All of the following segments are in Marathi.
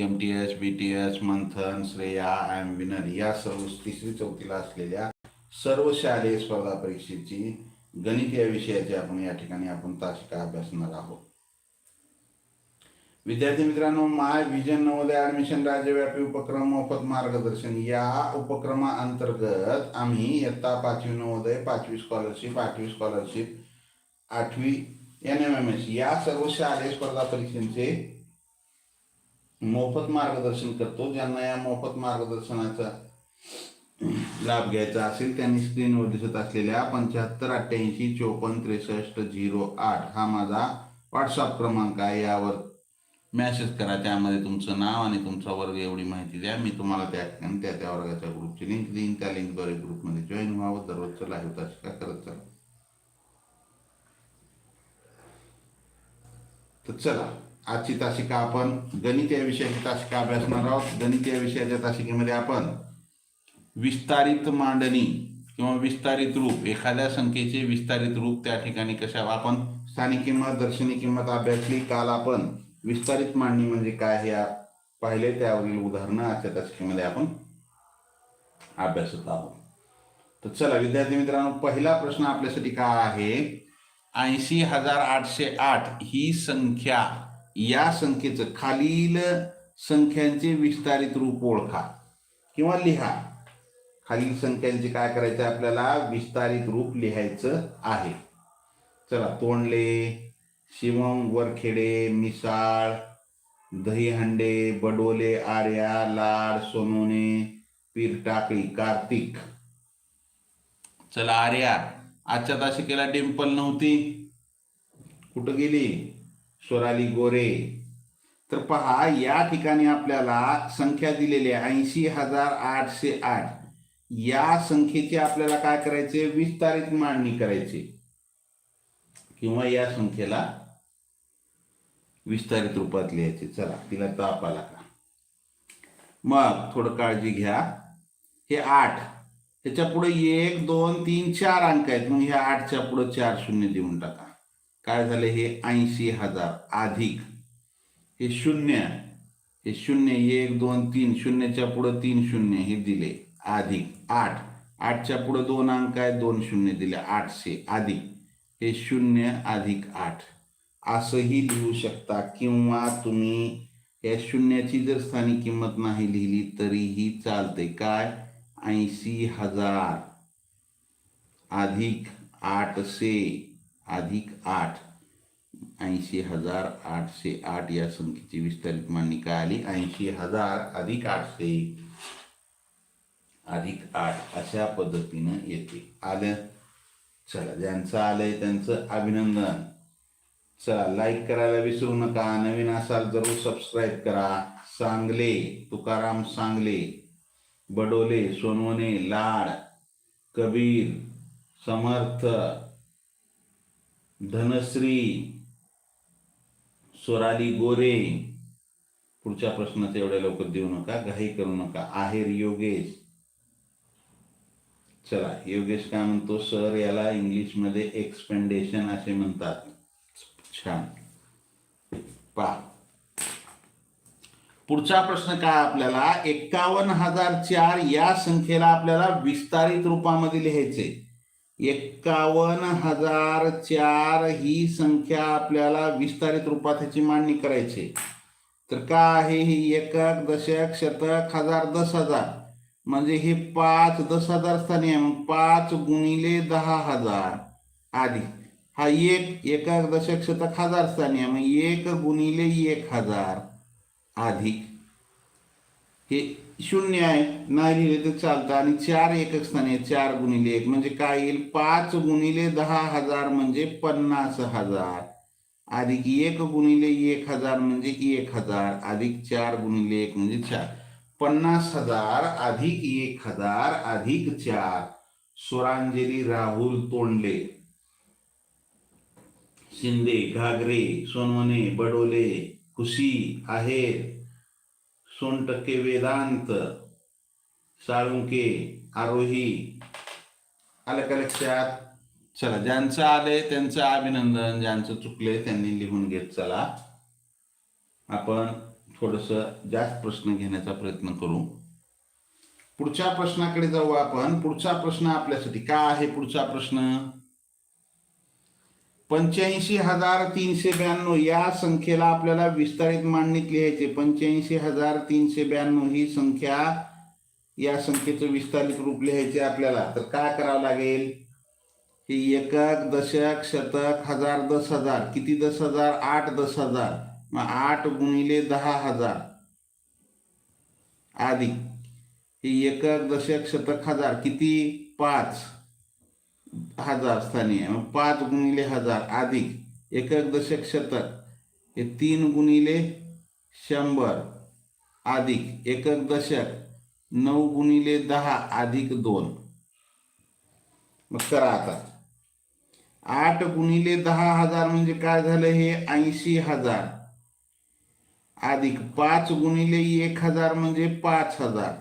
M T S B T S Manthan Shreya M winner या सर्व तिसरी चौथीला असलेल्या सर्व शालेय स्पर्धा परीक्षेची गणित या विषयाची आपण या ठिकाणी आपण तासिका अभ्यासणार आहोत. विद्यार्थी मित्रांनो माय विजन नवोदय ऍडमिशन राज्यव्यापी उपक्रम मोफत मार्गदर्शन. या उपक्रमाअंतर्गत आम्ही इयत्ता पाचवी नवोदय पाचवी स्कॉलरशिप आठवी स्कॉलरशिप आठवी एन एम एम एस या सर्व शालेय स्पर्धा परीक्षांचे मोफत मार्गदर्शन करतो. ज्यांना या मोफत मार्गदर्शनाचा लाभ घ्यायचा असेल त्यांनी स्क्रीनवर दिसत असलेल्या पंच्याहत्तर अठ्ठ्याऐंशी चोपन्न त्रेसष्ट झिरो आठ हा माझा व्हॉट्सअप क्रमांक आहे. यावर मेसेज करा. त्यामध्ये तुमचं नाव आणि तुमचा वर्ग एवढी माहिती द्या. मी तुम्हाला त्या ठिकाणी त्या त्या वर्गाच्या ग्रुपची लिंक देईन. त्या लिंकद्वारे ग्रुपमध्ये जॉईन व्हावं. दररोजचं लाईव्ह तासिका करत चला तर चला. आजची तासिका आपण गणित या विषयाची तासिका अभ्यासणार आहोत. गणित या विषयाच्या तासिकेमध्ये आपण विस्तारित मांडणी किंवा विस्तारित रूप एखाद्या संख्येचे विस्तारित रूप त्या ठिकाणी कशा आपण स्थानिक किंमत दर्शनी किंमत अभ्यासली काल. आपण विस्तारित मांडणी म्हणजे काय हे पाहिले. त्यावरील उदाहरणं आजच्या तासिकेमध्ये आपण अभ्यासत आहोत. तर चला विद्यार्थी मित्रांनो पहिला प्रश्न आपल्यासाठी काय आहे? ऐंशी हजार आठशे आठ ही संख्या या संख्येचं खालील संख्यांचे विस्तारित रूप ओळखा किंवा लिहा. खालील संख्यांचे काय करायचं आपल्याला? विस्तारित रूप लिहायचं आहे. चला तोंडले शिवम वरखेडे मिसाळ दहीहंडे बडोले आर्या लाड सोनोने पीरटाकळी कार्तिक. चला आर्या आजच्या तासिकेला डिंपल नव्हती. कुठं गेली? स्वराली गोरे. तर पहा या ठिकाणी आपल्याला संख्या दिलेली आहे ऐंशी हजार आठशे आठ. या संख्येची आपल्याला काय करायचे? विस्तारित मांडणी करायची. किंवा या संख्येला विस्तारित रूपात लिहायचे. चला तिला ताप आला का? मग थोडं काळजी घ्या. हे आठ. ह्याच्या पुढे एक दोन तीन चार अंक आहेत. मग ह्या आठच्या पुढे चार शून्य देऊन टाका. काय झाले? हे ऐंशी हजार अधिक. हे शून्य. हे शून्य एक दोन तीन शून्यच्या पुढे तीन शून्य हे दिले. अधिक. आठ. आठच्या पुढे दोन अंक आहेत दोन शून्य दिले. आठशे अधिक. हे शून्य अधिक आठ. असंही लिहू शकता किंवा तुम्ही या शून्याची जर स्थानिक किंमत नाही लिहिली तरीही चालते काय? ऐंशी हजार अधिक आठशे. अधिक आठ ऐंशी हजार आठशे आठ या संख्येची विस्तारित मांडणी काय आली? ऐंशी हजार अधिक आठशे अधिक आठ अशा पद्धतीनं येते. आलं? चला ज्यांचं आलंय त्यांचं अभिनंदन. चला लाईक करायला विसरू नका. नवीन असाल जरूर सबस्क्राईब करा. सांगले तुकाराम सांगले बडोले सोनवणे लाड कबीर समर्थ धनश्री स्वराली गोरे पुढच्या प्रश्नाचं एवढ्या लवकर देऊ नका घाई करू नका. आहेर योगेश. चला योगेश काय म्हणतो? सर याला इंग्लिशमध्ये एक्सपेंडेशन असे म्हणतात. छान. पहा. पुढचा प्रश्न काय आपल्याला? एक्कावन्न हजार चार या संख्येला आपल्याला विस्तारित रूपामध्ये लिहायचे एक्कावन्न हजार चार ही संख्या आपल्याला विस्तारित रूपात ह्याची मांडणी करायची. तर काय आहे? ही एकक दशक शतक हजार दस हजार. म्हणजे हे पाच दस हजार स्थानी आहे. मग पाच गुणिले दहा हजार. आधी. हा एक एकक दशक शतक हजार स्थानी आहे. मग एक गुणिले एक हजार. अधिक हे शून्य आहे. नाही लिहिले तर चालतं. आणि चार एकक स्थानी चार गुणिले एक. म्हणजे काय येईल? पाच गुणिले दहा हजार म्हणजे पन्नास हजार. अधिक एक गुणिले एक हजार म्हणजे एक हजार. अधिक चार गुणिले एक म्हणजे चार. पन्नास हजार अधिक एक हजार अधिक चार. स्वरांजली राहुल तोंडले. शिंदे घागरे सोनवणे बडोले खुशी आहेर. सोनटक्के वेदांत साळुंके आरोही आलं का लक्षात चला ज्यांचं आलंय त्यांचं अभिनंदन ज्यांचं चुकलंय त्यांनी लिहून घेत चला. आपण थोडस जास्त प्रश्न घेण्याचा प्रयत्न करू. पुढच्या प्रश्नाकडे जाऊ आपण. पुढचा प्रश्न आपल्यासाठी काय आहे पुढचा प्रश्न? पंच्याऐंशी हजार तीनशे ब्याण्णव या संख्येला आपल्याला विस्तारित मांडणीत लिहायचे. पंच्याऐंशी हजार तीनशे ब्याण्णव ही संख्या या संख्येचं विस्तारित रूप लिहायचे आपल्याला. तर काय करावं लागेल? ही एकक दशक शतक हजार दस हजार. किती दस हजार? आठ दस हजार. मग आठ गुणिले दहा हजार. आधी. ही एकक दशक शतक हजार. किती? पाच. हजार स्थानीय मग पाच गुणिले हजार अधिक एकक दशक शतक हे तीन गुणिले शंभर अधिक एकक दशक नऊ गुणिले दहा अधिक दोन. मग करा आता. आठ गुणिले दहा हजार म्हणजे काय झालं? हे ऐंशी हजार. अधिक पाच गुणिले एक हजार म्हणजे पाच हजार.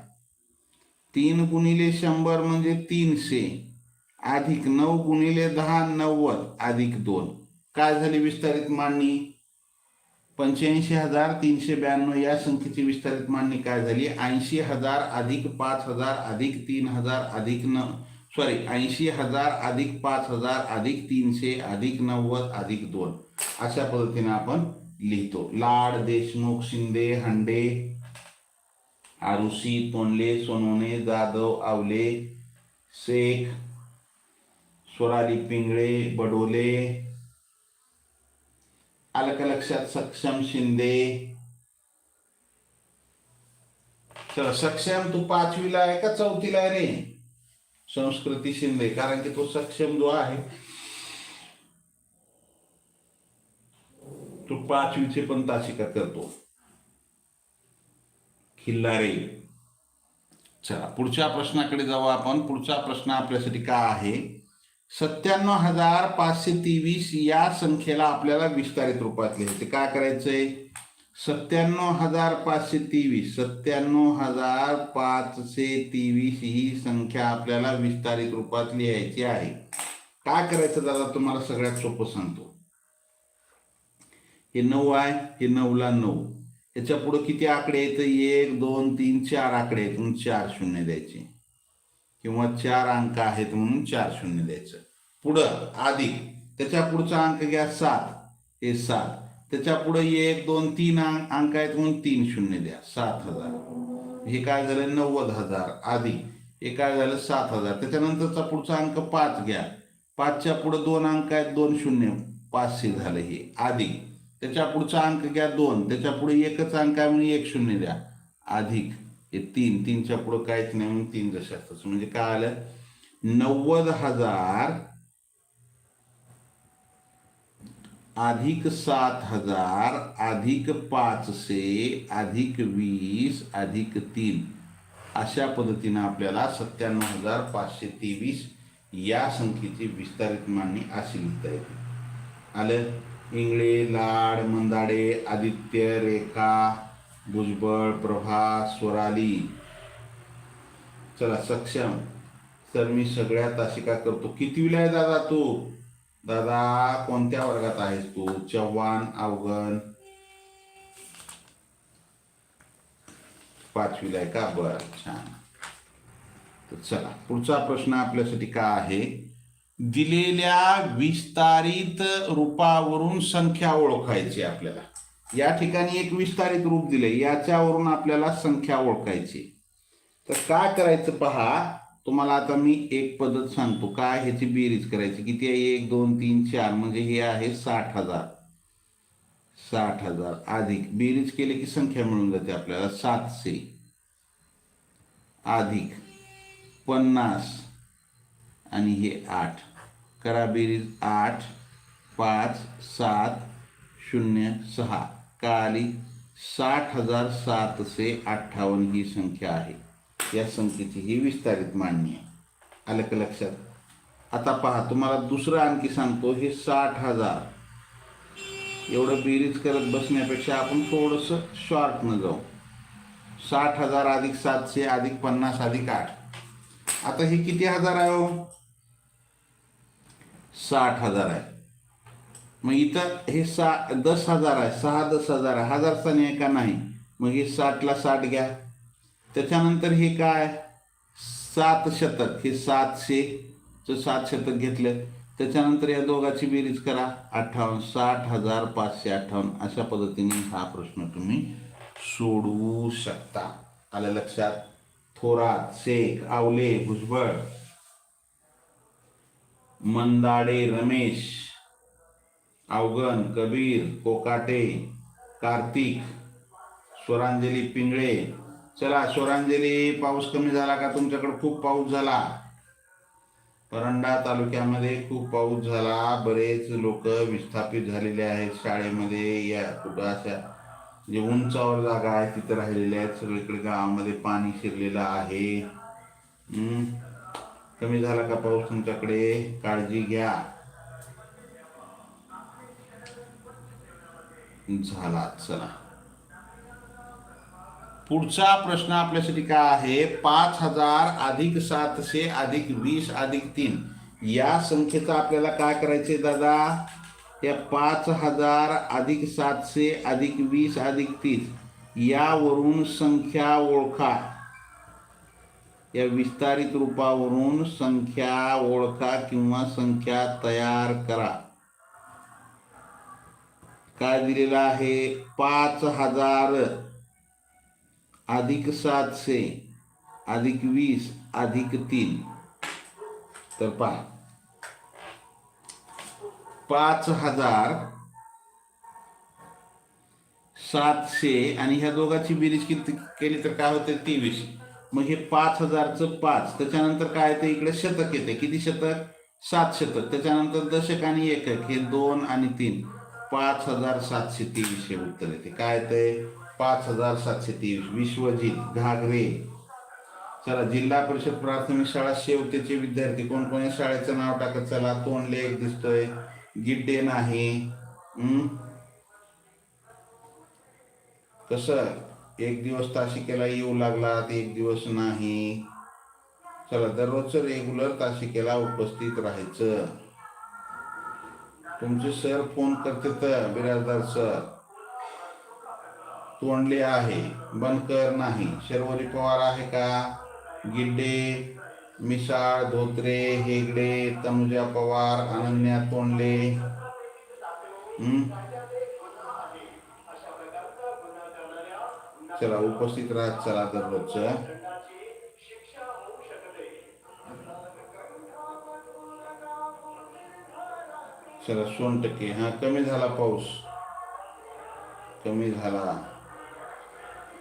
तीन गुणिले शंभर म्हणजे तीनशे. अधिक नऊ गुणिले दहा नव्वद अधिक दोन. काय झाली विस्तारित मांडणी? पंच्याऐंशी हजार तीनशे ब्याण्णव या संख्येची विस्तारित मांडणी काय झाली? ऐंशी हजार अधिक पाच हजार अधिक तीन हजार अधिक न सॉरी ऐंशी हजार अधिक पाच हजार अधिक तीनशे अधिक नव्वद अधिक दोन. अशा पद्धतीने आपण लिहितो. लाड देशमुख शिंदे हंडे आरुषी तोंडले सोनोने जाधव आवले शेख स्वराली पिंगळे बडोले आलं लक्षात सक्षम शिंदे. चला सक्षम तू पाचवीला आहे का चौथीला आहे रे? संस्कृती शिंदे कारण की तो सक्षम जो आहे तो पाचवीचे पण तासिका करतो. खिल्लारे. चला पुढच्या प्रश्नाकडे जाऊ आपण. पुढचा प्रश्न आपल्यासाठी का आहे? सत्त्याण्णव हजार पाचशे तेवीस या संख्येला आपल्याला विस्तारित रूपात लिहायचे. काय करायचंय? सत्त्याण्णव हजार पाचशे तेवीस सत्त्याण्णव हजार पाचशे तेवीस ही संख्या आपल्याला विस्तारित रूपात लिहायची आहे. काय करायचं दादा? तुम्हाला सगळ्यात सोपं सांगतो. हे नऊ आहे हे नऊला नऊ. याच्यापुढे किती आकडे आहेत? एक दोन तीन चार आकडे आहेत. चार शून्य द्यायचे. किंवा चार अंक आहेत म्हणून चार शून्य द्यायचं. पुढं अधिक त्याच्या पुढचा अंक घ्या सात. हे सात. त्याच्या पुढे एक दोन तीन अंक आहेत म्हणून तीन शून्य द्या. सात हजार. हे काय झालं? नव्वद हजार. आधी. हे काय झालं? सात हजार. त्याच्यानंतरचा पुढचा अंक पाच घ्या. पाचच्या पुढे दोन अंक आहेत दोन शून्य. पाचशे झालं हे. आधी. त्याच्या पुढचा अंक घ्या दोन. त्याच्या पुढे एकच अंक आहे म्हणून एक शून्य द्या. अधिक. हे तीन तीनच्या पुढं काहीच नाही म्हणून तीन दशांश म्हणजे काय आलं? नव्वद हजार अधिक सात हजार अधिक पाचशे अधिक वीस अधिक तीन. अशा पद्धतीनं आपल्याला सत्त्याण्णव हजार पाचशे तेवीस या संख्येची विस्तारित मांडणी अशी लिहिता येते. आलं? इंगळे लाड मंदाडे आदित्य रेखा भुजबळ प्रभा स्वराली चला सक्षम. तर मी सगळ्यात अशी का करतो कितवीला आहे दादा तू? दादा कोणत्या वर्गात आहेस तू? चव्हाण अवगण पाचवीला आहे का? बर छान. तर चला पुढचा प्रश्न आपल्यासाठी काय आहे? दिलेल्या विस्तारित रूपावरून संख्या ओळखायची आपल्याला. या ठिकाणी एक विस्तारित रूप दिले. याच्यावरून आपल्याला संख्या ओळखायची. तर काय करायचं पहा. तुम्हाला आता मी एक पद्धत सांगतो. काय ह्याची बेरीज करायची? किती आहे? एक दोन तीन चार. म्हणजे हे आहे साठ हजार. साठ हजार. अधिक. बेरीज केले की संख्या मिळून जाते आपल्याला. सातशे. अधिक. पन्नास. आणि हे आठ. करा बेरीज. आठ पाच सात शून्य सहा. का आली साठ हजार सातशे अठ्ठावन्न ही संख्या आहे. या संख्येची ही विस्तारित मांडणी आहे. आलं का लक्षात? आता पहा तुम्हाला दुसरं आणखी सांगतो हे साठ हजार. एवढं बेरीज करत बसण्यापेक्षा आपण थोडंसं शॉर्टनं जाऊ. साठ हजार अधिक सातशे अधिक पन्नास अधिक आठ. आता हे किती हजार आहे हो? साठ हजार आहे. मग इथं हे सा दस हजार आहे सहा दस हजार आहे. हजारचा न्याय का नाही? मग हे साठला साठ घ्या. त्याच्यानंतर हे काय? सात शतक. हे सातशेचं सात शतक घेतलं त्याच्यानंतर या दोघाची बेरीज करा. अठ्ठावन्न साठ हजार पाचशे अठ्ठावन्न. अशा पद्धतीने हा प्रश्न तुम्ही सोडवू शकता. आलं लक्षात? थोरात शेख आवले भुजबळ मंदाडे रमेश. अवगण कबीर कोकाटे कार्तिक स्वरांजली पिंगळे. चला स्वरांजली पाऊस कमी झाला का? तुमच्याकडे खूप पाऊस झाला. परंडा तालुक्यामध्ये खूप पाऊस झाला. बरेच लोक विस्थापित झालेले आहेत शाळेमध्ये. या कुठं अशा जे उंचावर जागा आहे तिथं राहिलेल्या आहेत. सगळीकडे गावामध्ये पाणी शिरलेलं आहे. कमी झाला का पाऊस तुमच्याकडे? काळजी घ्या. झाला. चला पुढचा प्रश्न आपल्यासाठी काय आहे? पाच हजार अधिक सातशे अधिक वीस अधिक तीन. या संख्येचा आपल्याला काय करायचे दादा? या पाच हजार अधिक सातशे अधिक वीस अधिक तीस. यावरून संख्या ओळखा. या विस्तारित रूपावरून संख्या ओळखा किंवा संख्या तयार करा. काय दिलेलं आहे? पाच हजार. अधिक सातशे अधिक वीस अधिक तीन. तर पहा. पाच हजार सातशे आणि ह्या दोघांची बेरीज किती केली तर काय होते? तेवीस. मग हे पाच हजारचं पाच. त्याच्यानंतर काय येते? इकडे शतक येते. किती शतक? सात शतक. त्याच्यानंतर दशक आणि एकक. हे दोन आणि तीन. पाच हजार सातशे तेवीस हे उत्तर येते. काय येते? पाच हजार सातशे तेवीस. विश्वजित घागरे. चला जिल्हा परिषद प्राथमिक शाळा शेवतेचे विद्यार्थी कोण कोण शाळेचं नाव टाकत? चला तोंडले एक दिसतोय. गिड्डे नाही. हम्म? एक दिवस ताशिकेला येऊ लागला एक दिवस नाही. चला दररोजचं रेग्युलर ताशिकेला उपस्थित राहायचं. तुमचे सर फोन करते तर बिराजदार सर. तोंडले आहे बनकर नाही. शर्वरी पवार आहे का? गिड्डे मिसाळ धोत्रे हेगडे तनुजा पवार अनन्या तोंडले. चला उपस्थित राहत चला दररोजच्या चला सोन टक्के. हा कमी झाला पाऊस. कमी झाला.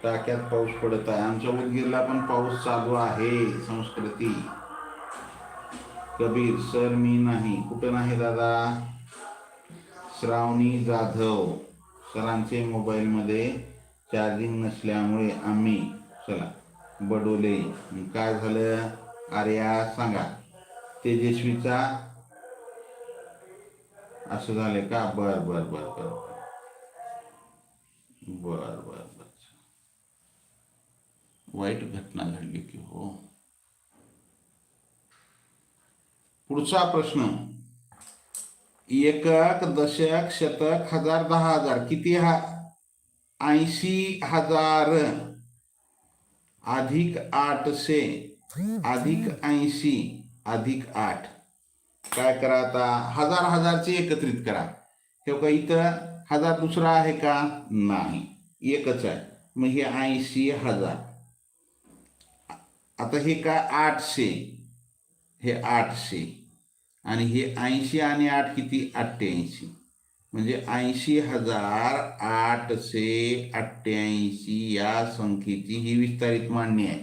टाक्यात पाऊस पडत आहे. आमच्या उदगीरला पण पाऊस चालू आहे संस्कृती. कबीर सर मी नाही. कुठं नाही दादा? श्रावणी जाधव. सरांचे मोबाईलमध्ये चार्जिंग नसल्यामुळे आम्ही चला बडोले. काय झालं? आर्या सांगा. तेजस्वीचा असं झालंय का बर बर बर बर बर। बर बर वाईट घटना घडली की हो? पुढचा प्रश्न. एकक, दशक, शतक, हज़ार, दहा हज़ार, किती हा? ऐंशी हज़ार. अधिक आठशे, अधिक ऐंशी, अधिक आठ. काय करा आता? हजार हजारचे एकत्रित करा. हे का इथं हजार दुसरा आहे का? नाही. एकच आहे. मग हे ऐंशी हजार. आता हे काय? आठशे. हे आठशे. आणि हे ऐंशी आणि आठ किती? अठ्ठ्याऐंशी. म्हणजे ऐंशी हजार आठशे अठ्ठ्याऐंशी या संख्येची ही विस्तारित मांडणी आहे.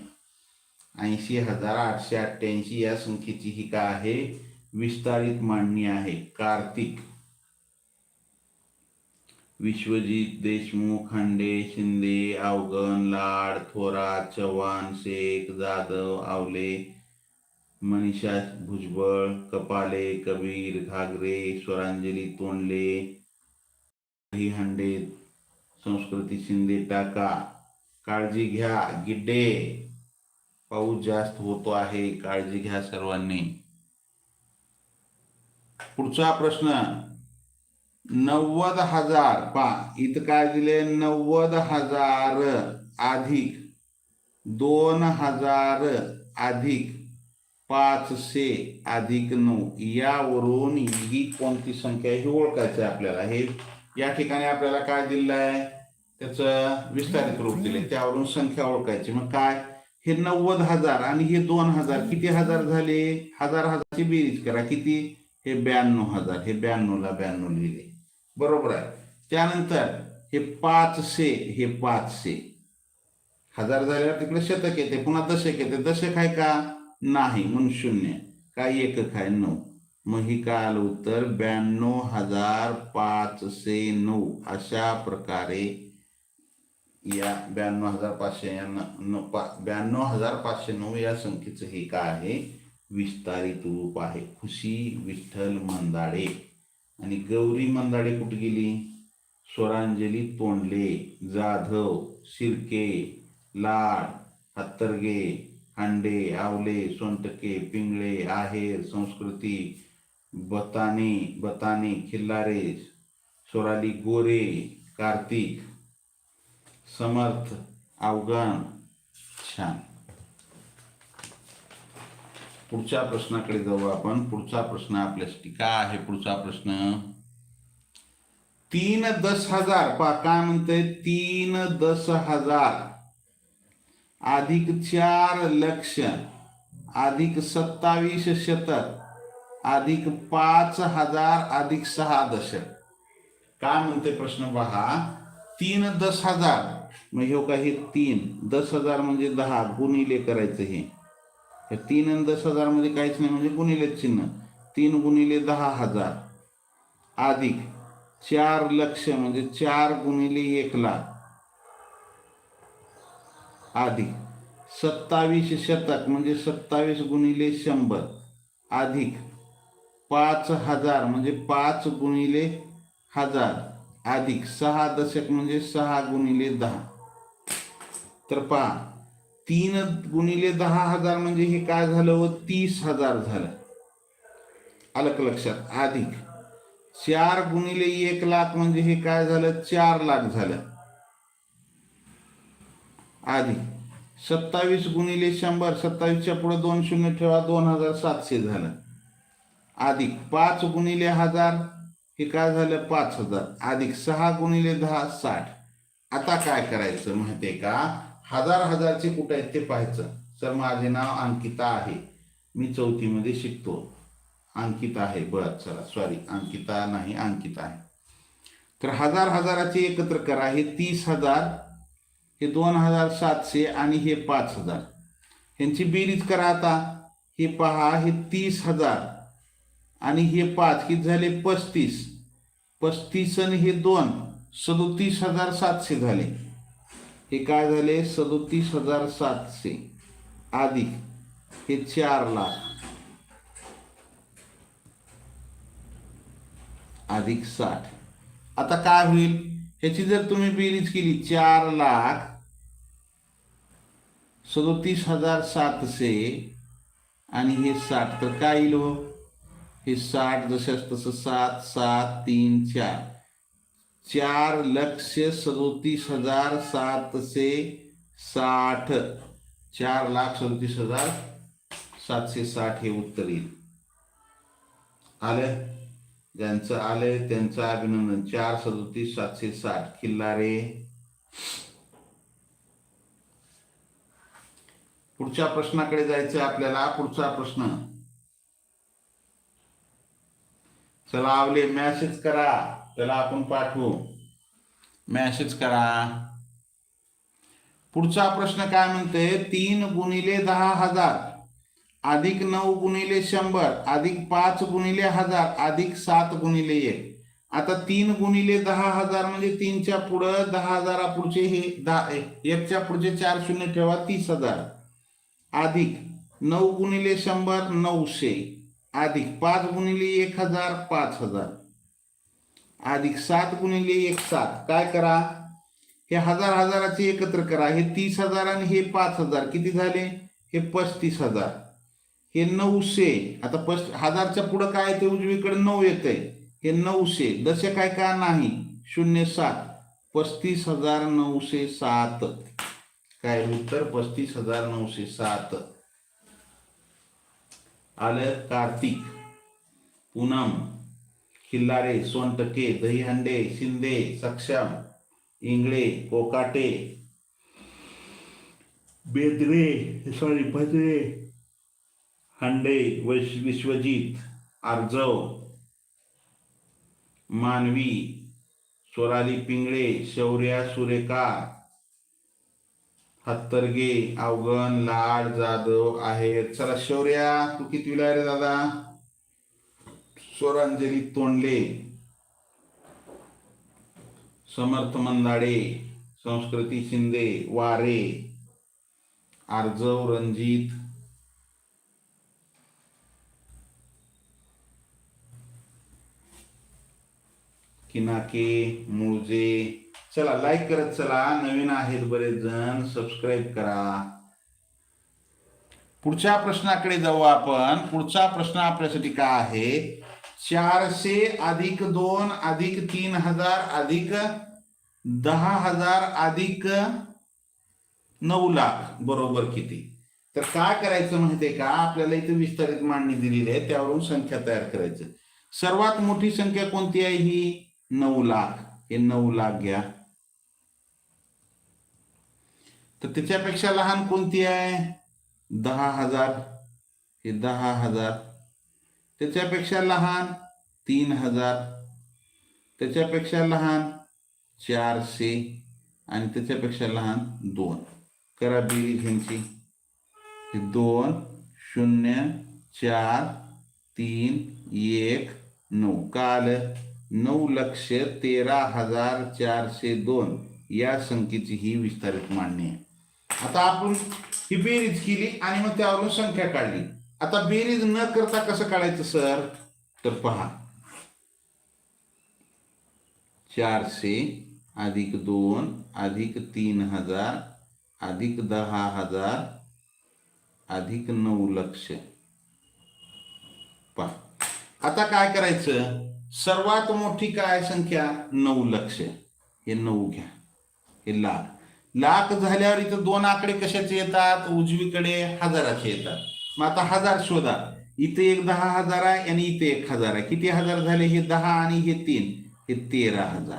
ऐंशी हजार आठशे अठ्ठ्याऐंशी या संख्येची ही काय आहे? विस्तारित मांडणी आहे. कार्तिक. विश्वजित देशमुख खांडे शिंदे अवगण लाड थोरात चव्हाण शेख जाधव आवले मनीषा भुजबळ कपाले कबीर घागरे स्वरांजली तोंडले हंडे हांडे संस्कृती शिंदे टाका. काळजी घ्या गिड्डे. पाऊस जास्त होतो आहे काळजी घ्या सर्वांनी. पुढचा प्रश्न. नव्वद हजार पा इथं काय दिले नव्वद हजार अधिक दोन हजार अधिक पाचशे अधिक नऊ. यावरून ही कोणती संख्या ही ओळखायची ओळखायचं आहे आपल्याला. हे या ठिकाणी आपल्याला काय दिलेलं आहे त्याचं विस्तारित रूप दिले त्यावरून संख्या ओळखायची. मग काय? हे नव्वद हजार आणि हे दोन हजार. किती हजार झाले? हजार हजारची बेरीज करा. किती? हे ब्याण्णव हजार हे ब्याण्णवला ब्याण्णव लिहिले. बरोबर आहे. त्यानंतर हे पाचशे हे पाचशे. हजार झाल्यावर तिकडे शतक येते पुन्हा दशक येते. दशक आहे का? नाही म्हणून शून्य. काय एकक आहे नऊ? मग ही काय आलं उत्तर ब्याण्णव हजार पाचशे नऊ. अशा प्रकारे या ब्याण्णव हजार पाचशे या ब्याण्णव हजार पाचशे नऊ या संख्येचं हे काय आहे? विस्तारित रूप आहे. खुशी विठ्ठल मंदाडे. आणि गौरी मंदाडे कुठे गेली? स्वरांजली तोंडले जाधव शिर्के लाड हत्तरगे हांडे आवले सोनटके पिंगळे आहेर संस्कृती बताने बताने खिल्लारे सोराली गोरे कार्तिक समर्थ अवगण छान. पुढच्या प्रश्नाकडे जाऊ आपण. पुढचा प्रश्न आपल्यासाठी काय आहे? पुढचा प्रश्न. तीन दस हजार. पा काय म्हणते? तीन दस हजार. अधिक चार लक्ष. अधिक सत्तावीस शतक. अधिक पाच हजार. अधिक सहा दशक. काय म्हणते प्रश्न पहा? तीन दस हजार. मग हे हो काही तीन. दस हजार म्हणजे दहा. गुणिले करायचं हे. हे तीन आणि दस हजारमध्ये काहीच नाही म्हणजे गुणिले चिन्ह. तीन गुणिले दहा हजार. अधिक चार लक्ष म्हणजे चार गुणिले एक लाख. अधिक सत्तावीस शतक म्हणजे सत्तावीस गुणिले शंभर. अधिक पाच हजार म्हणजे पाच गुणिले हजार. अधिक सहा दशक म्हणजे सहा गुणिले दहा. तर पहा तीन गुणिले दहा हजार म्हणजे हे काय झालं व तीस हजार झालं. आलं लक्षात अधिक. चार गुणिले एक लाख म्हणजे हे काय झालं? चार लाख झालं. आधी सत्तावीस गुणिले शंभर सत्तावीसच्या पुढे दोन शून्य ठेवा दोन हजार सातशे झालं. अधिक. पाच गुणिले हजार हे काय झालं? पाच हजार. अधिक सहा गुणिले दहा साठ. आता काय करायचं माहितीये का? हजार हजारचे कुठं आहेत ते पाहायचं. सर माझे नाव अंकिता आहे. मी चौथीमध्ये शिकतो. अंकिता आहे. बर चला सॉरी अंकिता नाही अंकिता आहे. तर हजार हजाराचे एकत्र करा. हे तीस हजार हे दोन हजार सातशे आणि हे पाच हजार. ह्यांची बेरीज करा आता. हे पहा हे तीस हजार आणि हे पाच. किती झाले? पस्तीस. पस्तीस आणि हे दोन. सदोतीस हजार सातशे झाले. हे काय झाले? सदोतीस हजार सातशे. अधिक हे चार लाख. अधिक साठ. आता काय होईल? ह्याची जर तुम्ही बेरीज केली चार लाख. सदोतीस हजार सातशे आणि हे साठ तर काय येईल हो? हे साठ जसं तसं सात सात तीन चार. चार लक्ष सदोतीस हजार सातशे साठ. चार लाख सदोतीस हजार सातशे साठ हे उत्तर येईल. आलं? ज्यांचं आलंय त्यांचं अभिनंदन. चार सदोतीस सातशे साठ. किल्लारे पुढच्या प्रश्नाकडे जायचं आपल्याला. पुढचा प्रश्न. चला आवले मॅसेज करा. त्याला आपण पाठवू. मॅसेज करा. पुढचा प्रश्न काय म्हणते? तीन गुणिले दहा हजार अधिक नऊ गुणिले शंभर अधिक पाच गुणिले हजार अधिक सात गुणिले एक. आता तीन गुणिले दहा हजार म्हणजे तीनच्या पुढं दहा हजारा पुढचे हे दहा एकच्या पुढचे चार शून्य ठेवा तीस हजार. अधिक नऊ गुणिले शंभर नऊशे. अधिक पाच गुणिले एक हजार पाच हजार. अधिक सात गुणिले एक सात. काय करा? हे हजार हजाराचे एकत्र करा. हे तीस हजार आणि हे पाच हजार. किती झाले? हे पस्तीस हजार. हे नऊशे. आता पस हजारच्या पुढं काय येते उजवीकडे नऊ येते हे नऊशे. दशे काय का नाही? शून्य सात. पस्तीस हजार नऊशे सात. काय उत्तर? पस्तीस हजार नऊशे सात. आलं? कार्तिक. पूनम. खिल्लारे सोनटके दहीहंडे शिंदे सक्षम इंगळे कोकाटे बेदरे सॉरी भद्रे हंडे वैश विश्वजित आर्जव मानवी स्वराली पिंगळे शौर्या सुरेखा हत्तरगे अवगण लाड जाधव आहे. चला शौर्या तू किती आहे रे दादा? स्वरांजली तोंडले समर्थ मंदाडे संस्कृती शिंदे वारे आर्जव रणजित किनाके मुळजे. चला लाईक करत चला. नवीन आहेत बरेच जण. सबस्क्राईब करा. पुढच्या प्रश्नाकडे जाऊ आपण. पुढचा प्रश्न आपल्यासाठी काय आहे? चारशे अधिक दोन अधिक तीन हजार अधिक दहा हजार अधिक नऊ लाख. बरोबर किती? तर काय करायचं माहितीये का? आपल्याला इथे विस्तारित मांडणी दिलेली आहे. त्यावरून संख्या तयार करायचं. सर्वात मोठी संख्या कोणती आहे ही? नऊ लाख. हे नऊ लाख घ्या. तर त्याच्यापेक्षा लहान कोणती आहे? दहा हजार. हे दहा हजार. त्याच्यापेक्षा लहान तीन हजार. त्याच्यापेक्षा लहान चारशे आणि त्याच्यापेक्षा लहान दोन. करा बेरीज ह्यांची हे दोन शून्य चार तीन एक नऊ. काल नऊ लक्ष तेरा हजार चारशे दोन. या संख्येची ही विस्तारित मांडणी आहे. आता आपण ही बेरीज केली आणि मग त्यावरून संख्या काढली. आता बेरीज न करता कसं काढायचं सर? तर पहा. चारशे अधिक दोन अधिक तीन हजार अधिक दहा हजार अधिक नऊ लक्ष. पहा. आता काय करायचं? सर्वात मोठी काय संख्या? नऊ लक्ष. हे नऊ घ्या. हे लाख. लाख झाल्यावर इथं दोन आकडे कशाचे येतात? उजवीकडे हजाराचे येतात. मग आता हजार शोधा. इथे एक दहा हजार आहे आणि इथे एक हजार आहे. किती हजार झाले? हे दहा आणि हे तीन. हे तेरा हजार.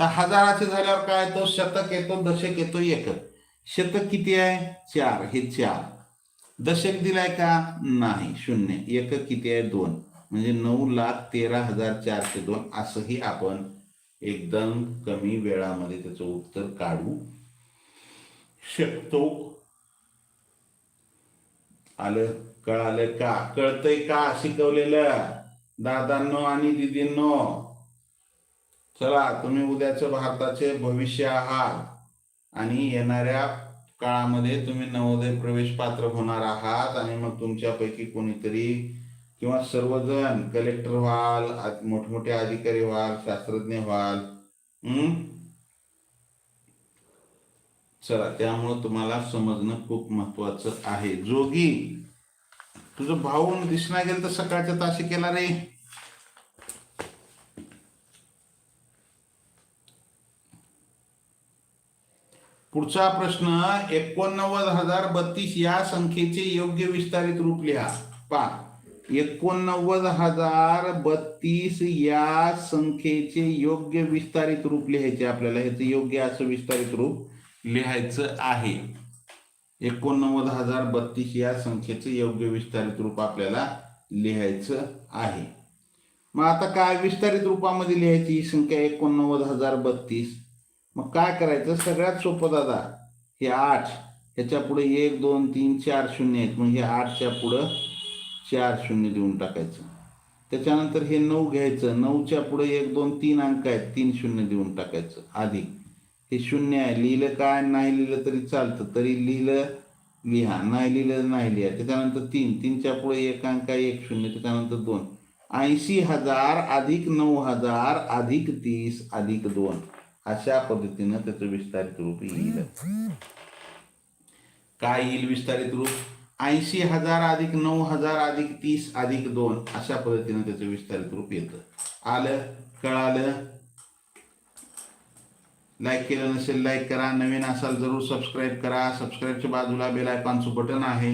तर हजाराचे झाल्यावर काय येतो? शतक येतो दशक येतो एकक शतक किती आहे? चार. हे चार. दशक दिलाय का? नाही. शून्य. एकक किती आहे? दोन. म्हणजे नऊ लाख तेरा हजार चारशे दोन. असंही आपण एकदम कमी वेळामध्ये त्याचं उत्तर काढू शकतो. आलं कळालं का? कळतंय का शिकवलेलं? दादांनो आणि दिदींनो चला तुम्ही उद्याचं भारताचे भविष्य आहात आणि येणाऱ्या काळामध्ये तुम्ही नवोदय प्रवेश पात्र होणार आहात आणि मग तुमच्यापैकी कोणीतरी किंवा सर्वजण कलेक्टर व्हाल मोठमोठे अधिकारी व्हाल शास्त्रज्ञ व्हाल हम्म चला त्यामुळं तुम्हाला समजणं खूप महत्वाचं आहे. जोगी तुझं भाऊ दिसणार गेलं तर सकाळच्या ताशी केला रे. पुढचा प्रश्न एकोणनव्वद हजार बत्तीस या संख्येचे योग्य विस्तारित रूप लिहा. पा एकोणनव्वद हजार बत्तीस या संख्येचे योग्य विस्तारित रूप लिहायचे आपल्याला. ह्याचं योग्य असं विस्तारित रूप लिहायचं आहे. एकोणनव्वद हजार बत्तीस या संख्येचं योग्य विस्तारित रूप आपल्याला लिहायचं आहे. मग आता काय विस्तारित रूपामध्ये लिहायची ही संख्या एकोणनव्वद हजार बत्तीस? मग काय करायचं? सगळ्यात सोपं दादा हे आठ ह्याच्या पुढे एक दोन तीन चार शून्य आहेत. मग हे आठच्या पुढं चार शून्य देऊन टाकायचं. त्याच्यानंतर हे नऊ घ्यायचं. नऊच्या पुढे एक दोन तीन अंक आहेत. तीन शून्य देऊन टाकायचं. अधिक हे शून्य आहे. लिहिलं काय नाही लिहिलं तरी चालतं. तरी लिहिलं लिहा. नाही लिहिलं नाही लिहा. त्याच्यानंतर तीन. तीनच्या पुढे एक अंक एक शून्य. त्याच्यानंतर दोन. ऐंशी हजार अधिक नऊ हजार अधिक तीस अधिक दोन. अशा पद्धतीनं त्याचं विस्तारित रूप येईल काय येईल विस्तारित रूप? ऐंशी हजार अधिक नऊ हजार अधिक तीस अधिक दोन. अशा पद्धतीनं त्याचं विस्तारित रूप येतं. आलं कळालं लाईक केलं नसेल लाईक करा. नवीन असाल जरूर सबस्क्राईब करा. सबस्क्राईबच्या बाजूला बेल आयकॉनचं बटन आहे.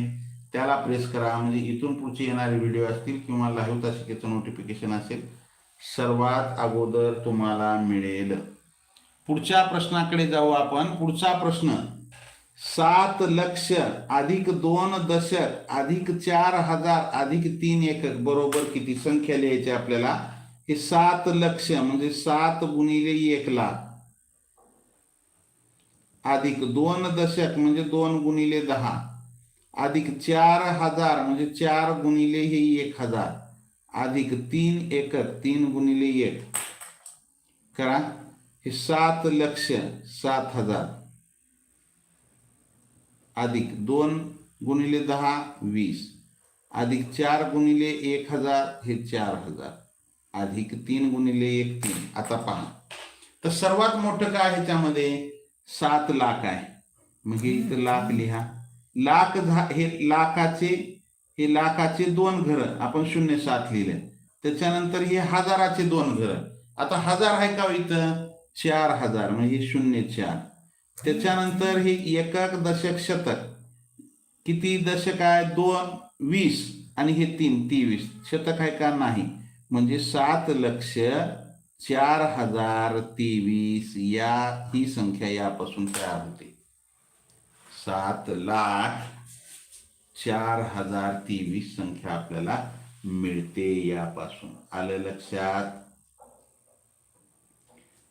त्याला प्रेस करा. म्हणजे इथून पुढचे येणारे व्हिडिओ असतील किंवा लाईव्ह तासिकेचं नोटिफिकेशन असेल सर्वात अगोदर तुम्हाला मिळेल. पुढच्या प्रश्नाकडे जाऊ आपण. पुढचा प्रश्न सात लक्ष अधिक दोन दशक अधिक चार हजार अधिक तीन एकक बरोबर किती संख्या लिहायची आपल्याला? हे सात लक्ष म्हणजे सात गुणिले एक लाख अधिक दोन दशक म्हणजे दोन गुणिले दहा. अधिक चार हजार म्हणजे चार गुणिले हे एक हजार. अधिक तीन एकक तीन गुणिले एक. करा. हे सात लक्ष सात हजार. अधिक दोन गुणिले दहा वीस. अधिक चार गुणिले एक हजार हे चार हजार. अधिक तीन गुणिले एक तीन. आता पहा. तर सर्वात मोठं काय ह्याच्यामध्ये सात लाख आहे. म्हणजे इथं लाख लिहा. लाख झा हे लाखाचे हे लाखाचे दोन घरं आपण शून्य सात लिहिले. त्याच्यानंतर हे हजाराचे दोन घरं. आता हजार आहे का हो इथं? चार हजार म्हणजे शून्य चार. त्याच्यानंतर हे एकक दशक शतक. किती दशक आहे? दोन वीस आणि हे तीन तेवीस. शतक आहे का? नाही. म्हणजे सात लक्ष चार हजार तेवीस या ही संख्या यापासून तयार होते. सात लाख चार हजार तेवीस संख्या आपल्याला मिळते यापासून. आलं लक्षात?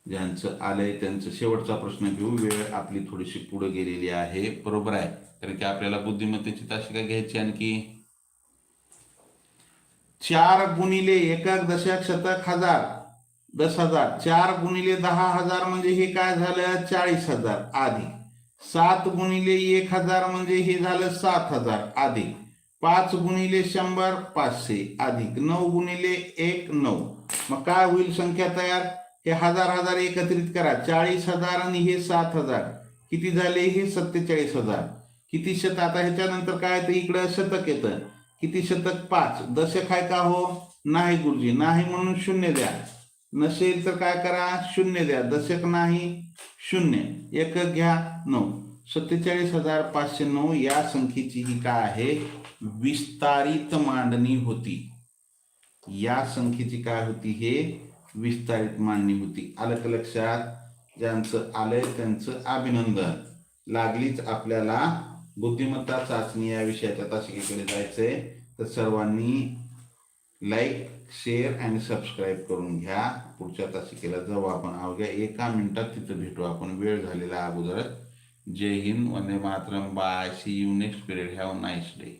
ज्यांचं आलंय त्यांचं शेवटचा प्रश्न घेऊ. वेळ आपली थोडीशी पुढे गेलेली आहे. बरोबर आहे. कारण की आपल्याला बुद्धिमत्तेची तासिका घ्यायची आणखी. चार गुणिले एका दशक शतक हजार. दस हजार. चार गुणिले दहा हजार म्हणजे हे काय झालं? चाळीस हजार आधी. सात गुणिले एक हजार म्हणजे हे झालं सात हजार आधी. पाच गुणिले शंभर पाचशे अधिक नऊ गुणिले एक नऊ. मग काय होईल संख्या तयार? हे हजार हजार एकत्रित करा. चाळीस हजार आणि हे सात हजार. किती झाले? हे सत्तेचाळीस हजार. किती शत आता ह्याच्यानंतर काय तर इकडं शतक येतं. किती शतक? पाच. दशक आहे का हो? नाही गुरुजी. नाही म्हणून शून्य द्या. नसेल तर काय करा? शून्य द्या. दशक नाही शून्य. एक घ्या नऊ. सत्तेचाळीस हजार पाचशे नऊ या संख्येची ही काय आहे? विस्तारित मांडणी होती. या संख्येची काय होती हे? विस्तारित मांडणी होती. आलं का लक्षात? ज्यांचं आलंय त्यांचं अभिनंदन. लागलीच आपल्याला बुद्धिमत्ता चाचणी या विषयाच्या तासिकेकडे जायचंय. तर सर्वांनी लाईक शेअर आणि सबस्क्राईब करून घ्या. पुढच्या तासी केला जाऊ आपण. अवघ्या एका मिनिटात तिथं भेटू. आपण वेळ झालेला अगोदरच. Jai Hind Vande Mataram. Bye. See you next period have nice day